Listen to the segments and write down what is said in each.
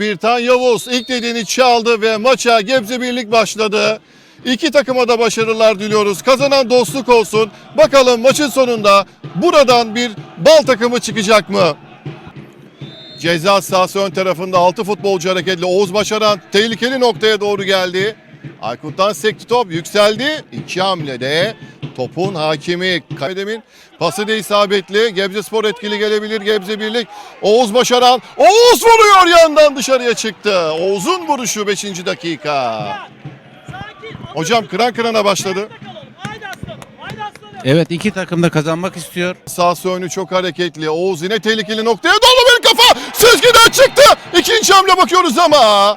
Birtan Yavuz ilk dediğini çaldı ve maça Gebze Birlik başladı. İki takıma da başarılar diliyoruz. Kazanan dostluk olsun. Bakalım maçın sonunda buradan bir bal takımı çıkacak mı? Ceza sahası ön tarafında 6 futbolcu hareketli. Oğuz Başaran tehlikeli noktaya doğru geldi. Aykut'tan sekti top yükseldi. İki hamlede topun hakimi Kaydem'in pası da isabetli. Gebze Spor etkili gelebilir. Gebze Birlik. Oğuz Başaran. Oğuz vuruyor yandan dışarıya çıktı. Oğuz'un vuruşu 5. dakika. Hocam kıran kırana başladı. Evet iki takım da kazanmak istiyor. Sağ önü çok hareketli. Oğuz yine tehlikeli noktaya dolu bir kafa. Sezgi'den çıktı. İkinci hamle bakıyoruz ama.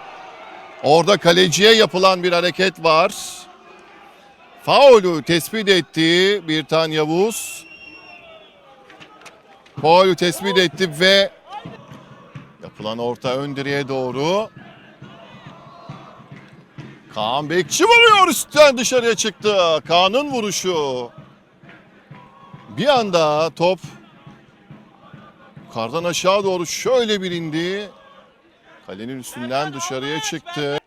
Orada kaleciye yapılan bir hareket var. Faulü tespit etti Birtan Yavuz. Faulü tespit etti ve yapılan orta ön doğru. Kaan Bekçi vuruyor üstten dışarıya çıktı. Kaan'ın vuruşu. Bir anda top yukarıdan aşağı doğru şöyle bir indi. Kalenin üstünden dışarıya çıktı.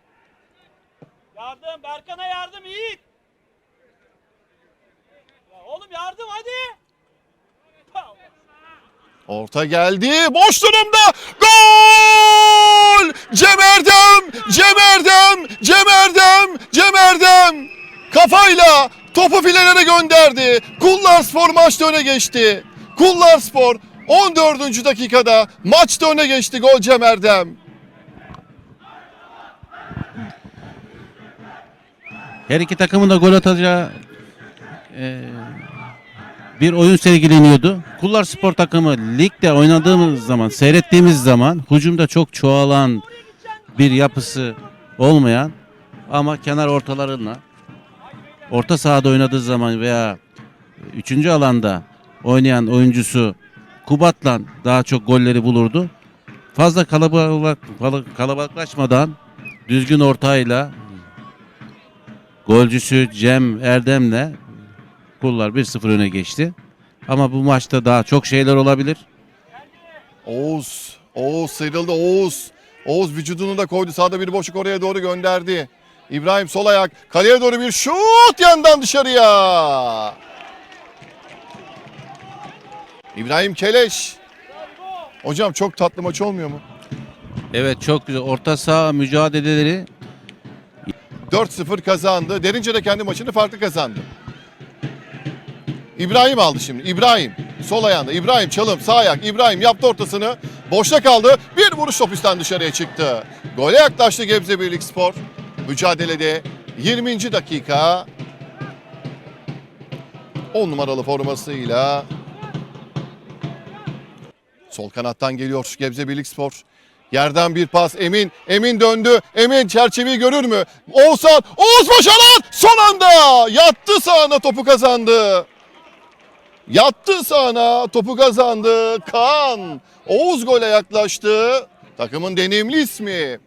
Orta geldi. Boş durumda. Gol! Cem Erdem! Cem Erdem! Kafayla topu filelere gönderdi. Kullar Spor maçta öne geçti. Kullar Spor 14. dakikada maçta öne geçti gol Cem Erdem. Her iki takımın da gol atacağı e, bir oyun sergileniyordu. Kullar Spor takımı ligde oynadığımız zaman, seyrettiğimiz zaman hücumda çok çoğalan bir yapısı olmayan ama kenar ortalarına orta sahada oynadığı zaman veya üçüncü alanda oynayan oyuncusu Kubat'la daha çok golleri bulurdu. Fazla kalabalık, kalabalıklaşmadan düzgün ortayla golcüsü Cem Erdem'le Kullar 1-0 öne geçti. Ama bu maçta daha çok şeyler olabilir. Oğuz. Oğuz sıyrıldı. Oğuz. Oğuz vücudunu da koydu. Sağda bir boşluk oraya doğru gönderdi. İbrahim sol ayak. Kaleye doğru bir şut yandan dışarıya. İbrahim Keleş. Hocam çok tatlı maç olmuyor mu? Evet çok güzel. Orta saha mücadeleleri 4-0 kazandı. Derince de kendi maçını farklı kazandı. İbrahim aldı şimdi. İbrahim sol ayağında. İbrahim çalım sağ ayak. İbrahim yaptı ortasını. Boşta kaldı. Bir vuruş top üstten dışarıya çıktı. Gole yaklaştı Gebze Birlik Spor. Mücadelede 20. dakika 10 numaralı formasıyla sol kanattan geliyor Gebze Birlik Spor. Yerden bir pas Emin. Emin döndü. Emin çerçeveyi görür mü? Oğuzhan. Oğuz Başaran son anda yattı sahana topu kazandı. Yattı sahana topu kazandı. Kaan. Oğuz gole yaklaştı. Takımın deneyimli ismi.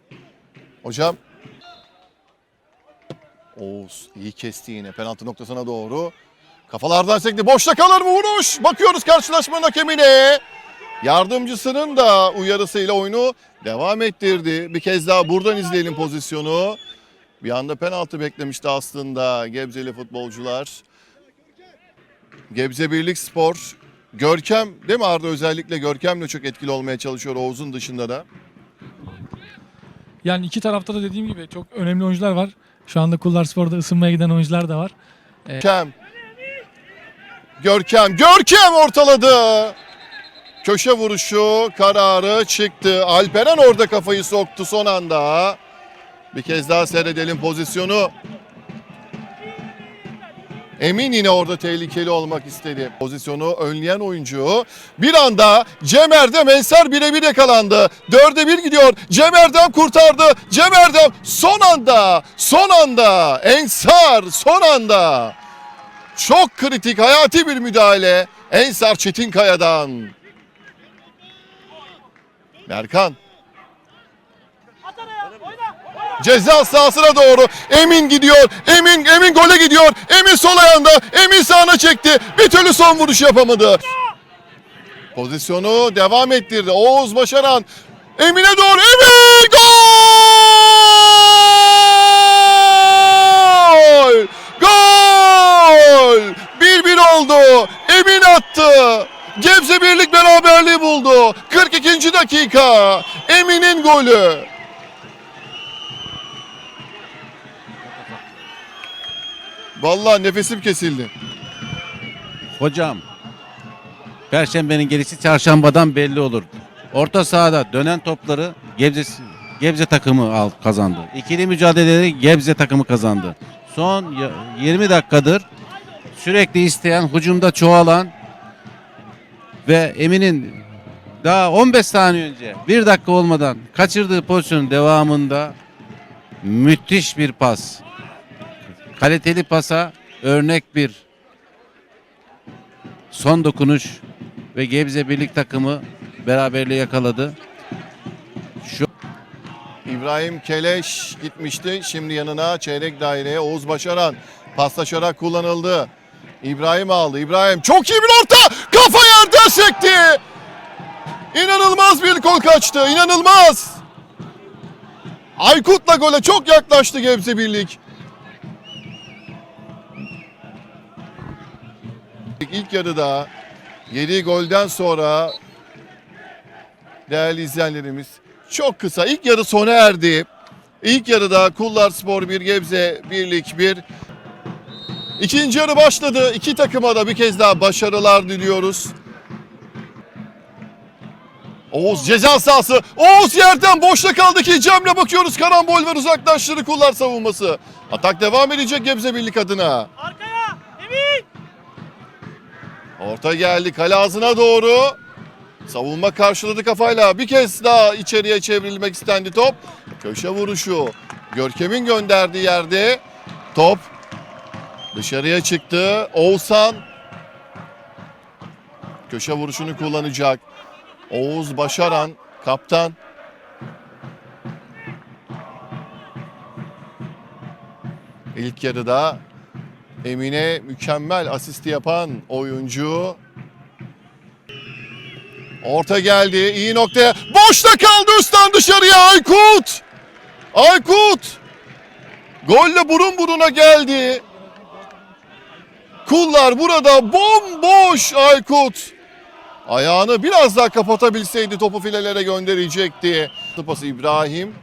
Hocam. Oğuz iyi kesti yine penaltı noktasına doğru. Kafalardan sekti. Boşta kalır mı vuruş? Bakıyoruz karşılaşmanın hakemine. Yardımcısının da uyarısıyla oyunu devam ettirdi. Bir kez daha buradan izleyelim pozisyonu. Bir anda penaltı beklemişti aslında Gebzeli futbolcular. Gebze Birlik Spor. Görkem değil mi Arda özellikle Görkem'le çok etkili olmaya çalışıyor Oğuz'un dışında da. Yani iki tarafta da dediğim gibi çok önemli oyuncular var. Şu anda Kullar Spor'da ısınmaya giden oyuncular da var. Görkem. Görkem. Görkem ortaladı. Köşe vuruşu kararı çıktı. Alperen orada kafayı soktu son anda. Bir kez daha seyredelim pozisyonu. Emin yine orada tehlikeli olmak istedi. Pozisyonu önleyen oyuncu. Bir anda Cem Erdem Ensar birebir yakalandı. Dörde bir gidiyor. Cem Erdem kurtardı. Cem Erdem son anda. Son anda. Ensar son anda. Çok kritik hayati bir müdahale. Ensar Çetinkaya'dan. Berkan Ceza sahasına doğru. Emin gidiyor. Emin Emin gole gidiyor. Emin sol ayağında. Emin sağına çekti. Bir türlü son vuruş yapamadı. Pozisyonu devam ettirdi. Oğuz Başaran. Emin'e doğru. Emin gol! Gol! 1-1 oldu. Emin attı. Gebze Birlik beraberliği buldu. 42. dakika. Emin'in golü. Vallahi nefesim kesildi. Hocam. Perşembenin gerisi çarşambadan belli olur. Orta sahada dönen topları Gebze, Gebze takımı al, kazandı. İkili mücadeleleri Gebze takımı kazandı. Son ya- 20 dakikadır sürekli isteyen, hücumda çoğalan ve Emin'in daha 15 saniye önce bir dakika olmadan kaçırdığı pozisyonun devamında müthiş bir pas. Kaliteli pasa örnek bir son dokunuş ve Gebze Birlik takımı beraberliği yakaladı. Şu İbrahim Keleş gitmişti. Şimdi yanına çeyrek daireye Oğuz Başaran paslaşarak kullanıldı. İbrahim aldı. İbrahim çok iyi bir orta. Kafa yerden sekti. İnanılmaz bir gol kaçtı. İnanılmaz. Aykut'la gole çok yaklaştı Gebze Birlik. İlk yarıda yediği golden sonra değerli izleyenlerimiz çok kısa. İlk yarı sona erdi. İlk yarıda Kullar Spor 1 Gebze Birlik 1. İkinci yarı başladı. İki takıma da bir kez daha başarılar diliyoruz. Oğuz ceza sahası. Oğuz yerden boşta kaldı ki Cem'le bakıyoruz. Karambol var uzaklaştırdı Kullar savunması. Atak devam edecek Gebze Birlik adına. Arkaya. Emin. Orta geldi kale ağzına doğru. Savunma karşıladı kafayla. Bir kez daha içeriye çevrilmek istendi top. Köşe vuruşu. Görkem'in gönderdiği yerde top dışarıya çıktı. Oğuzhan köşe vuruşunu kullanacak. Oğuz Başaran kaptan. İlk yarıda Emine mükemmel asisti yapan oyuncu. Orta geldi iyi noktaya. Boşta kaldı üstten dışarıya Aykut. Aykut. Golle burun buruna geldi. Kullar burada bomboş Aykut. Ayağını biraz daha kapatabilseydi topu filelere gönderecekti. Pası İbrahim.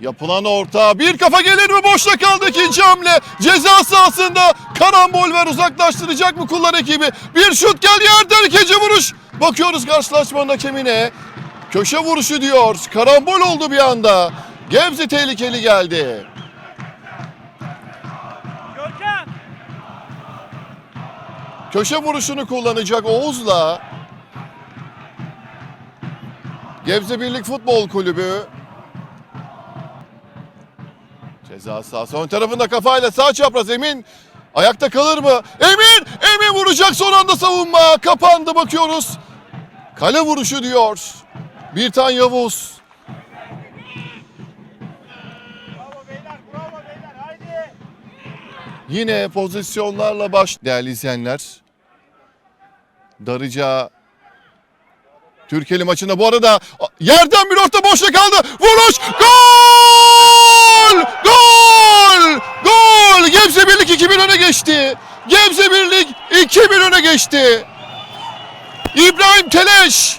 Yapılan orta bir kafa gelir mi? Boşta kaldı ikinci hamle. Ceza sahasında karambol var uzaklaştıracak mı kullar ekibi? Bir şut geldi yerden ikinci vuruş. Bakıyoruz karşılaşmanın hakemine. Köşe vuruşu diyor. Karambol oldu bir anda. Gebze tehlikeli geldi. Köşe vuruşunu kullanacak Oğuz'la. Gebze Birlik Futbol Kulübü Ceza sahası ön tarafında kafayla sağ çapraz Emin ayakta kalır mı? Emin! Emin vuracak son anda savunma kapandı bakıyoruz. Kale vuruşu diyor. Bir tan Yavuz. Yine pozisyonlarla baş... Değerli izleyenler. Darıca Türkiye'li maçında bu arada yerden bir orta boşta kaldı. Vuruş! Gol! Gol! Gol! Gebze Birlik 2-1 öne geçti. Gebze Birlik 2-1 öne geçti. İbrahim Keleş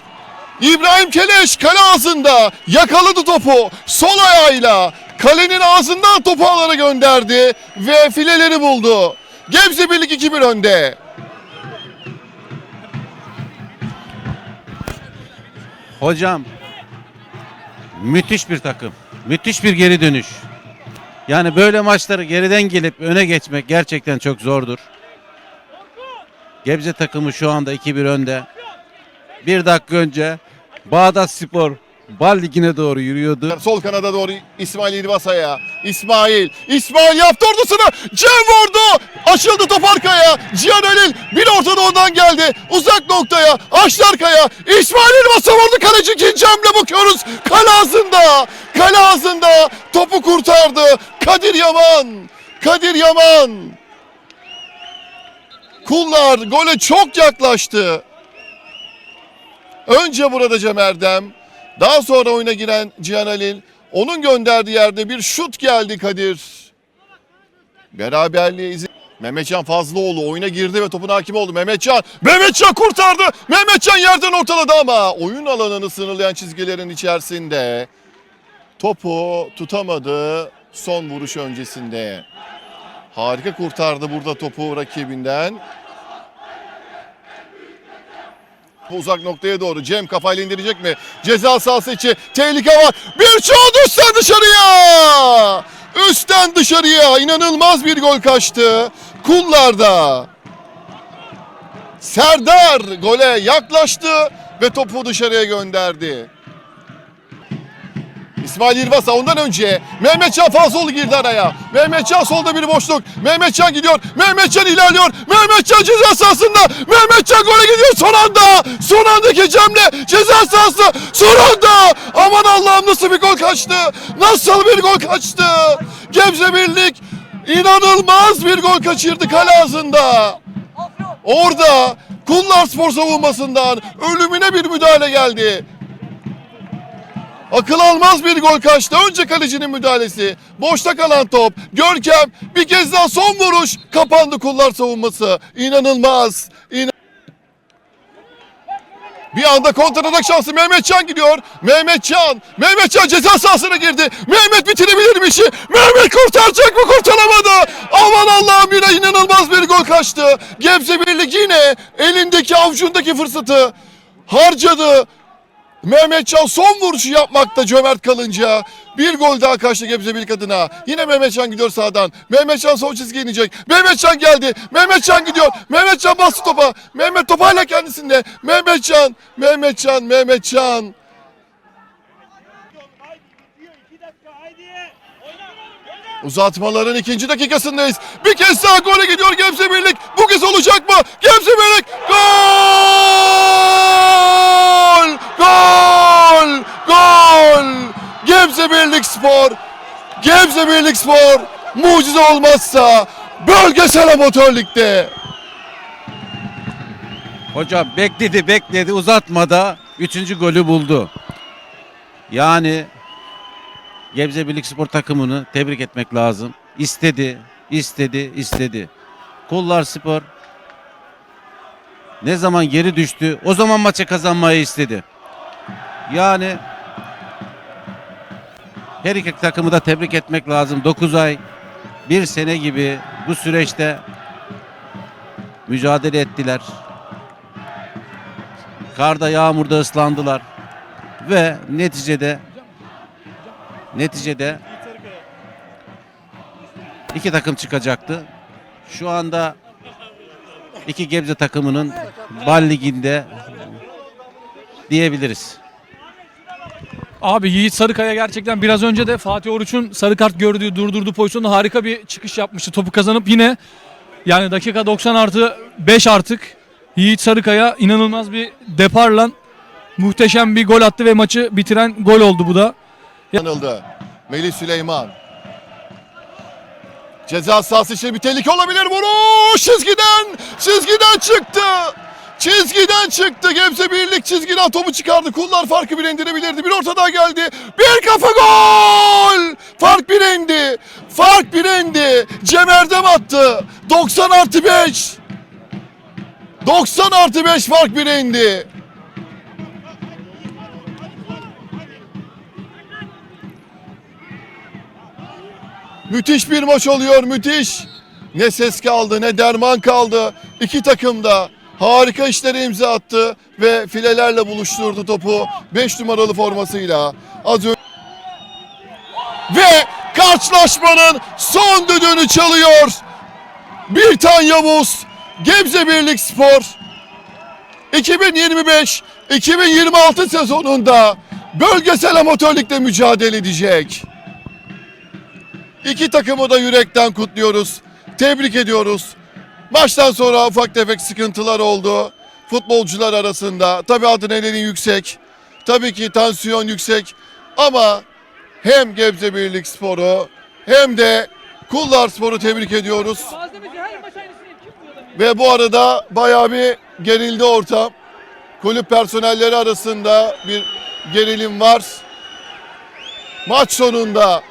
İbrahim Keleş kale ağzında yakaladı topu sol ayağıyla kalenin ağzından topu ağlara gönderdi ve fileleri buldu. Gebze Birlik 2-1 önde. hocam müthiş bir takım. Müthiş bir geri dönüş. Yani böyle maçları geriden gelip öne geçmek gerçekten çok zordur. Gebze takımı şu anda 2-1 önde. Bir dakika önce Bağdat Spor Bal Ligi'ne doğru yürüyordu. Sol kanada doğru İsmail İlbasa'ya. İsmail. İsmail yaptı ordusunu. Cem vurdu. Açıldı top arkaya. Cihan Halil bir ortada ondan geldi. Uzak noktaya. Açtı arkaya. İsmail İlbasa vurdu. Kaleci ikinci hamle bakıyoruz. Kale ağzında. Kale ağzında. Topu kurtardı. Kadir Yaman. Kadir Yaman. Kullar gole çok yaklaştı. Önce burada Cem Erdem. Daha sonra oyuna giren Cihan Halil. Onun gönderdiği yerde bir şut geldi Kadir. Beraberliğe izin. Mehmetcan Fazlıoğlu oyuna girdi ve topun hakim oldu. Mehmetcan, Mehmetcan kurtardı. Mehmetcan yerden ortaladı ama oyun alanını sınırlayan çizgilerin içerisinde topu tutamadı son vuruş öncesinde. Harika kurtardı burada topu rakibinden. Uzak noktaya doğru Cem kafayla indirecek mi? Ceza sahası içi tehlike var. Bir şut dışarıya. Üstten dışarıya inanılmaz bir gol kaçtı. Kullarda. Serdar gole yaklaştı ve topu dışarıya gönderdi. İsmail İrvasa ondan önce Mehmetcan Fazlıoğlu girdi araya. Mehmetcan solda bir boşluk. Mehmetcan gidiyor. Mehmetcan ilerliyor. Mehmetcan ceza sahasında. Mehmetcan gole gidiyor son anda. Son andaki Cem'le ceza sahası son anda. Aman Allah'ım nasıl bir gol kaçtı. Nasıl bir gol kaçtı. Gebze Birlik inanılmaz bir gol kaçırdı kale ağzında. Orada Kullar Spor savunmasından ölümüne bir müdahale geldi. Akıl almaz bir gol kaçtı. Önce kalecinin müdahalesi. Boşta kalan top. Görkem bir kez daha son vuruş. Kapandı kullar savunması. İnanılmaz. İnan bir anda kontratak şansı Mehmetcan gidiyor. Mehmetcan. Mehmetcan ceza sahasına girdi. Mehmet bitirebilir mi işi? Mehmet kurtaracak mı? Kurtaramadı. Aman Allah'ım yine inanılmaz bir gol kaçtı. Gebze Birlik yine elindeki avucundaki fırsatı harcadı. Mehmetcan son vuruşu yapmakta cömert kalınca bir gol daha kaçtı Gebze Birlik adına. Yine Mehmetcan gidiyor sağdan. Mehmetcan son çizgiye inecek. Mehmetcan geldi. Mehmetcan gidiyor. Mehmetcan bastı topa. Mehmet top hala kendisinde. Mehmetcan, Mehmetcan, Mehmetcan. Uzatmaların ikinci dakikasındayız. Bir kez daha gole gidiyor Gebze Birlik. Bu kez olacak mı? Gebze Birlik gol! Gol! Gol! Gebze Birlik Spor. Gebze Birlik Spor mucize olmazsa bölgesel amatör ligde. Hocam bekledi bekledi uzatmada 3. golü buldu. Yani Gebze Birlik Spor takımını tebrik etmek lazım. İstedi, istedi, istedi. Kullar Spor ne zaman geri düştü o zaman maçı kazanmayı istedi. Yani her iki takımı da tebrik etmek lazım. 9 ay, bir sene gibi bu süreçte mücadele ettiler. Karda yağmurda ıslandılar. Ve neticede neticede iki takım çıkacaktı. Şu anda iki Gebze takımının Bal Ligi'nde diyebiliriz. Abi Yiğit Sarıkaya gerçekten biraz önce de Fatih Oruç'un sarı kart gördüğü durdurduğu pozisyonda harika bir çıkış yapmıştı. Topu kazanıp yine yani dakika 90 artı 5 artık Yiğit Sarıkaya inanılmaz bir deparla muhteşem bir gol attı ve maçı bitiren gol oldu bu da. Yanıldı. Melih Süleyman. Ceza sahası için bir tehlike olabilir. Vuruş çizgiden. Çizgiden çıktı. Çizgiden çıktı. Gebze Birlik çizgiden topu çıkardı. Kullar farkı bir indirebilirdi. Bir orta daha geldi. Bir kafa gol. Fark bir indi. Fark bir indi. Cem Erdem attı. 90 artı 5. 90 artı 5 fark bir indi. Müthiş bir maç oluyor müthiş. Ne ses kaldı ne derman kaldı. İki takım da harika işlere imza attı ve filelerle buluşturdu topu 5 numaralı formasıyla. Az önce ve karşılaşmanın son düdüğünü çalıyor. Bir tan Yavuz Gebze Birlik Spor 2025-2026 sezonunda bölgesel amatörlükte mücadele edecek. İki takımı da yürekten kutluyoruz. Tebrik ediyoruz. Maçtan sonra ufak tefek sıkıntılar oldu. Futbolcular arasında. Tabii adrenalin yüksek. Tabii ki tansiyon yüksek. Ama hem Gebze Birlik Sporu hem de Kullar Sporu tebrik ediyoruz. Ve bu arada bayağı bir gerildi ortam. Kulüp personelleri arasında bir gerilim var. Maç sonunda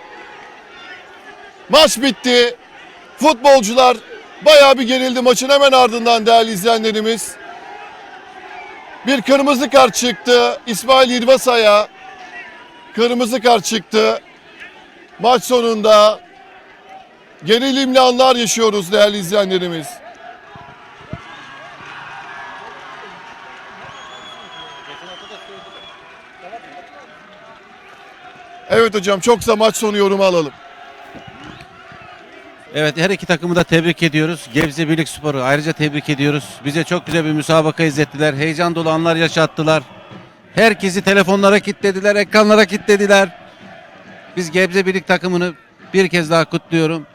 Maç bitti. Futbolcular bayağı bir gerildi maçın hemen ardından değerli izleyenlerimiz. Bir kırmızı kart çıktı. İsmail İrvasa'ya kırmızı kart çıktı. Maç sonunda gerilimli anlar yaşıyoruz değerli izleyenlerimiz. Evet hocam çok kısa maç sonu yorumu alalım. Evet her iki takımı da tebrik ediyoruz. Gebze Birlik Spor'u ayrıca tebrik ediyoruz. Bize çok güzel bir müsabaka izlettiler. Heyecan dolu anlar yaşattılar. Herkesi telefonlara kilitlediler, ekranlara kilitlediler. Biz Gebze Birlik takımını bir kez daha kutluyorum.